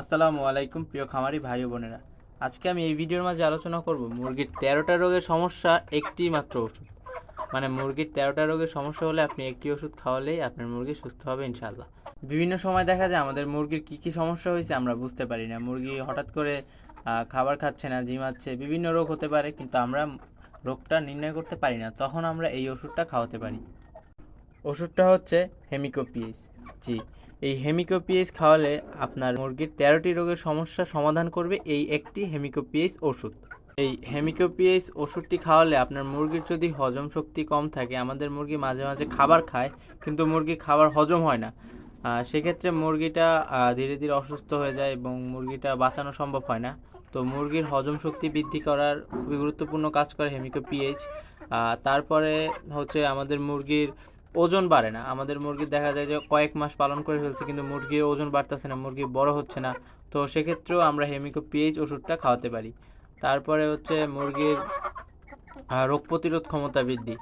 আসসালামু আলাইকুম প্রিয় খামারি ভাই বোনেরা। আজকে আমি এই ভিডিওর মাঝে আলোচনা করব মুরগির তেরোটা রোগের সমস্যা একটি মাত্র ওষুধ। মানে মুরগির তেরোটা রোগের সমস্যা হলে আপনি একটি ওষুধ খাওয়ালেই আপনার মুরগি সুস্থ হবে ইনশাল্লাহ বিভিন্ন সময় দেখা যায় আমাদের মুরগির কী কী সমস্যা হয়েছে আমরা বুঝতে পারি না। মুরগি হঠাৎ করে খাবার খাচ্ছে না জিমাচ্ছে বিভিন্ন রোগ হতে পারে, কিন্তু আমরা রোগটা নির্ণয় করতে পারি না, তখন আমরা এই ওষুধটা খাওয়াতে পারি। ওষুধটা হচ্ছে হেমিকোপিএস। জি এই হেমিকোপিএস খাওয়ালে আপনার মুরগির তেরোটি রোগের সমস্যা সমাধান করবে এই একটি হেমিকোপিএস ওষুধ। এই হেমিকোপিএস ওষুধটি খাওয়ালে আপনার মুরগির যদি হজম শক্তি কম থাকে, আমাদের মুরগি মাঝে মাঝে খাবার খায়, কিন্তু মুরগির খাবার হজম হয় না। সেক্ষেত্রে মুরগিটা ধীরে ধীরে অসুস্থ হয়ে যায় এবং মুরগিটা বাঁচানো সম্ভব হয় না। তো মুরগির হজম শক্তি বৃদ্ধি করার খুবই গুরুত্বপূর্ণ কাজ করে হেমিকোপিএইচ তারপরে হচ্ছে আমাদের মুরগির ওজন বাড়ে না। আমাদের মুরগি দেখা যায় যে কয়েক মাস পালন করে ফেলছে, কিন্তু মুরগির ওজন বাড়তেছে না, মুরগি বড় হচ্ছে না। তো সেক্ষেত্রেও আমরা হেমিকো পিএইচ ওষুধটা খাওয়াতে পারি। তারপরে হচ্ছে মুরগির রোগ প্রতিরোধ ক্ষমতা বৃদ্ধি।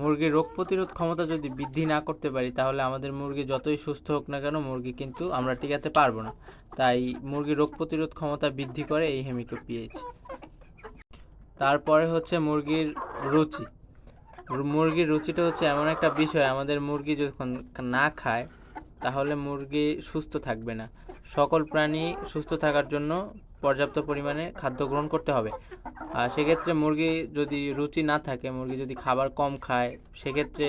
মুরগির রোগ প্রতিরোধ ক্ষমতা যদি বৃদ্ধি না করতে পারি, তাহলে আমাদের মুরগি যতই সুস্থ হোক না কেন, মুরগি কিন্তু আমরা টিকাতে পারব না। তাই মুরগির রোগ প্রতিরোধ ক্ষমতা বৃদ্ধি করে এই হেমিকো পিএইচ তারপরে হচ্ছে মুরগির রুচি। মুরগির রুচিটা হচ্ছে এমন একটা বিষয়, আমাদের মুরগি যখন না খায়, তাহলে মুরগি সুস্থ থাকবে না। সকল প্রাণী সুস্থ থাকার জন্য পর্যাপ্ত পরিমাণে খাদ্য গ্রহণ করতে হবে। আর সেক্ষেত্রে মুরগি যদি রুচি না থাকে, মুরগি যদি খাবার কম খায়, সেক্ষেত্রে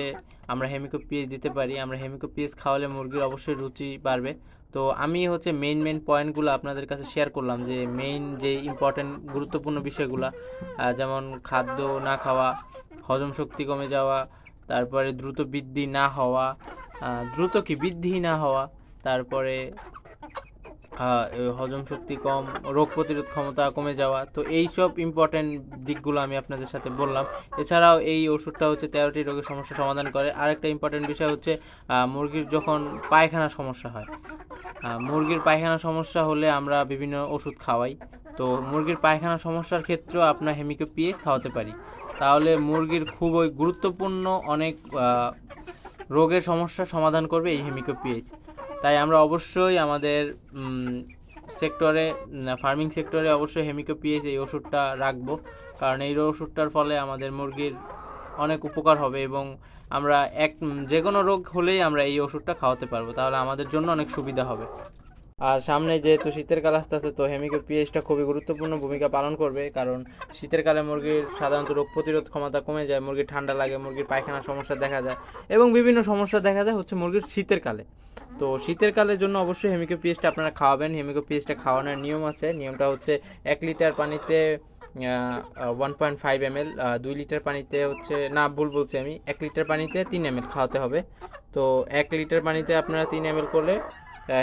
আমরা হেমিকো পিএস দিতে পারি। আমরা হেমিকো পিএস খাওয়ালে মুরগির অবশ্যই রুচি বাড়বে। তো আমি হচ্ছে মেইন মেইন পয়েন্টগুলো আপনাদের কাছে শেয়ার করলাম যে মেইন যে ইম্পর্টেন্ট গুরুত্বপূর্ণ বিষয়গুলো যেমন খাদ্য না খাওয়া হজম শক্তি কমে যাওয়া, তারপরে দ্রুত বৃদ্ধি না হওয়া দ্রুত কি বৃদ্ধি না হওয়া, তারপরে হজম শক্তি কম, রোগ প্রতিরোধ ক্ষমতা কমে যাওয়া, তো এই সব ইম্পর্টেন্ট দিকগুলো আমি আপনাদের সাথে বললাম। এছাড়াও এই ওষুধটা হচ্ছে তেরোটি রোগের সমস্যা সমাধান করে। আরেকটা ইম্পর্টেন্ট বিষয় হচ্ছে মুরগির যখন পায়খানা সমস্যা হয় মুরগির পায়খানা সমস্যা হলে আমরা বিভিন্ন ওষুধ খাওয়াই। তো মুরগির পায়খানা সমস্যার ক্ষেত্রেও আপনার হেমিকো পিএস খাওয়াতে পারি। তাহলে মুরগির খুবই গুরুত্বপূর্ণ অনেক রোগের সমস্যা সমাধান করবে এই হেমিকো পিএইচ তাই আমরা অবশ্যই আমাদের সেক্টরে ফার্মিং সেক্টরে অবশ্যই হেমিকো পিএইচ এই ওষুধটা রাখব। কারণ এই ওষুধটার ফলে আমাদের মুরগির অনেক উপকার হবে এবং আমরা এক, যে কোনো রোগ হলেই আমরা এই ওষুধটা খাওয়াতে পারব। তাহলে আমাদের জন্য অনেক সুবিধা হবে। আর সামনে যেহেতু শীতের কাল আসতেছে, তো হেমিকো পিএইচটা খুবই গুরুত্বপূর্ণ ভূমিকা পালন করবে। কারণ শীতের কালে মুরগির সাধারণত রোগ প্রতিরোধ ক্ষমতা কমে যায় মুরগির ঠান্ডা লাগে, মুরগির পায়খানা সমস্যা দেখা যায় এবং বিভিন্ন সমস্যা দেখা যায় হচ্ছে মুরগির শীতের কালে। তো শীতের কালের জন্য অবশ্যই হেমিকো পিএইচটা আপনারা খাওয়াবেন। হেমিকো পিএইচটা খাওয়ানোর নিয়ম আছে। নিয়মটা হচ্ছে এক লিটার পানিতে one point five M L দুই লিটার পানিতে হচ্ছে, না, ভুল বলছি আমি, এক লিটার পানিতে তিন এম এল খাওয়াতে হবে। তো এক লিটার পানিতে আপনারা তিন এম এল করলে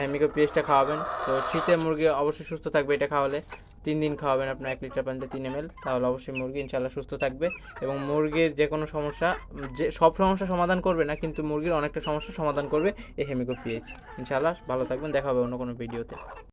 হেমিকো পিএসটা খাওয়াবেন। তো শীতে মুরগি অবশ্যই সুস্থ থাকবে এটা খাওয়ালে। তিন দিন খাওয়াবেন আপনার এক লিটার পানিতে তিন এম তাহলে অবশ্যই মুরগি ইনশাল্লাহ সুস্থ থাকবে। এবং মুরগির যে কোনো সমস্যা, যে সব সমস্যা সমাধান করবে না, কিন্তু মুরগির অনেকটা সমস্যা সমাধান করবে এই হেমিকো পিএইচ। ইনশাল্লাহ ভালো থাকবেন, দেখা হবে অন্য কোনো ভিডিওতে।